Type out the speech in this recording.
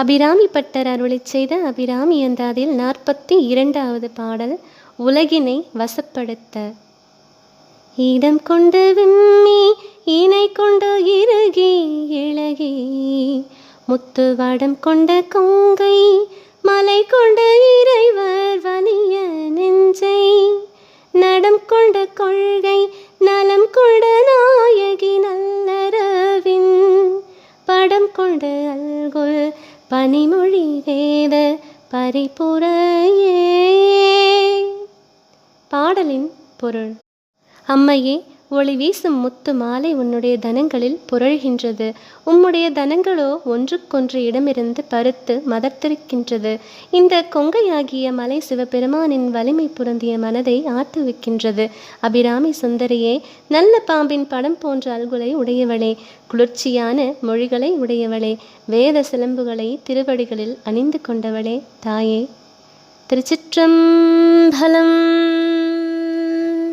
Abirami butter அருளை செய்த அபிராமி என்றாதில் நாற்பத்தி இரண்டாவது பாடல் உலகினை வசப்படுத்த. இடம் கொண்டு விம்மி இணை கொண்டு இறுகி இழகி. முத்து வடம் கொண்ட கொங்கை மலை கொண்ட இறைவர் வலிய நெஞ்சை. நடம் கொண்ட கொள்கை நலம் கொண்ட நாயகி நல்லரவின் படம் கொண்டு அல்குல் பனிமொழி வேத பரிபுரையே. பாடலின் பொருள். அம்மையே ஒளி வீசும் முத்து மாலை உன்னுடைய தனங்களில் புரழுகின்றது உம்முடைய தனங்களோ ஒன்றுக்கொன்று இடமிருந்து பருத்து மதர்த்திருக்கின்றது. இந்த கொங்கையாகிய மலை சிவபெருமானின் வலிமை புரந்திய மனதை ஆட்டுவிக்கின்றது அபிராமி சுந்தரியே நல்ல பாம்பின் படம் போன்ற அல்குலை உடையவளே குளிர்ச்சியான மொழிகளை உடையவளே வேத சிலம்புகளை திருவடிகளில் அணிந்து கொண்டவளே தாயே. திருச்சிற்றம்பலம்